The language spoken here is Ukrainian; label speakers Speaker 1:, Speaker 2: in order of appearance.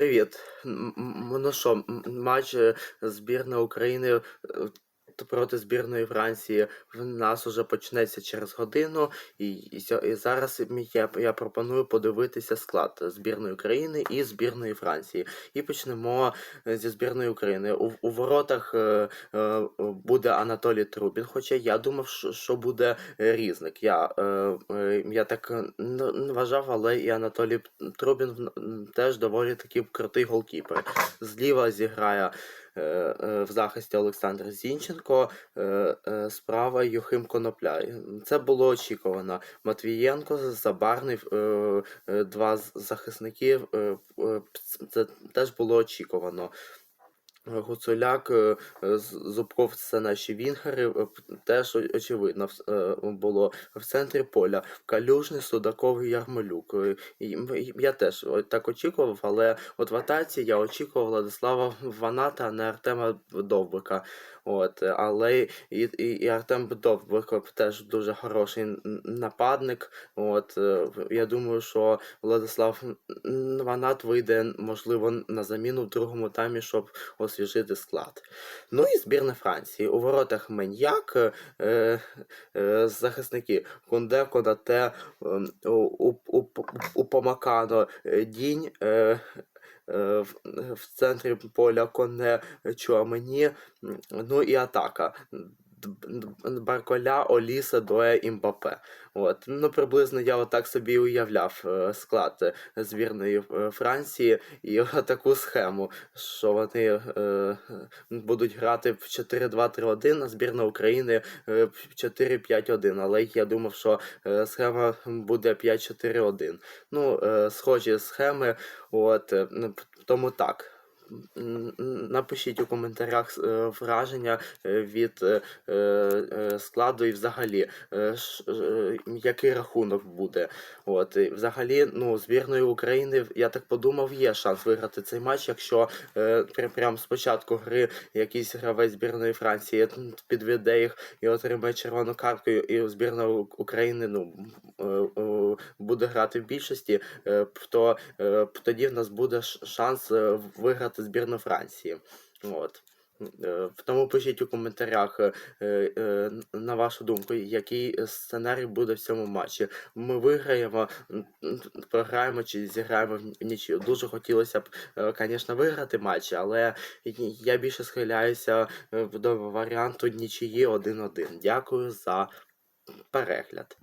Speaker 1: Привіт. Ну що, матч е, збірної України е, проти збірної Франції в нас уже почнеться через годину. І, і, зараз я, я пропоную подивитися склад збірної України і збірної Франції. І почнемо е, зі збірної України. У, у воротах е, е, буде Анатолій Трубін, хоча я думав, що, що буде різник. Я, е, е, я так не вважав, але і Анатолій Трубін теж доволі такий крутий голкіпер. Зліва зіграє в захисті Олександр Зінченко, е, е, справа Юхим Конопля. Це було очікувано. Матвієнко, Забарний, е, е, два захисники. е, е, Це теж було очікувано. Гуцуляк, е, Зубков це наші вінгери, е, теж очевидно е, було в центрі поля. Калюжний, Судаков і Ярмолюк. Я теж так очікував, але от в атаці я очікував Владислава Ваната, а не Артема Довбика. От, але і, і, Артем Довбик теж дуже хороший нападник. От, я думаю, що Владислав Ванат вийде, можливо, на заміну в другому таймі, щоб освіжити склад. Ну і збірна Франції. У воротах Меньяк, е, е, захисники Кунде, Конате, ем, у, у, у, у Помакано е, Дінь. Е, е, в центрі поля Коне Чуамені, ну і атака. Барколя, Оліса, Доя і Мбапе. От. Ну, приблизно я отак собі уявляв е, склад збірної е, Франції і таку схему, що вони е, будуть грати в 4-2-3-1, а збірна України е, в 4-5-1. Але я думав, що схема буде 5-4-1. Ну, е, схожі схеми, от, тому так. Напишіть у коментарях е, враження е, від е, складу і взагалі, який рахунок буде. От, і взагалі, ну, збірної України, я так подумав, є шанс виграти цей матч, якщо е, пря- прям з початку гри якийсь гравець збірної Франції підведе їх і отримає червону картку, і збірна України ну, буде грати в більшості, то тоді в нас буде шанс виграти збірну Франції. От. Е, Тому пишіть у коментарях, е, е, на вашу думку, який сценарій буде в цьому матчі. Ми виграємо, програємо чи зіграємо в нічию. Дуже хотілося б, звісно, виграти матч, але я більше схиляюся до варіанту нічиї 1-1. Дякую за перегляд.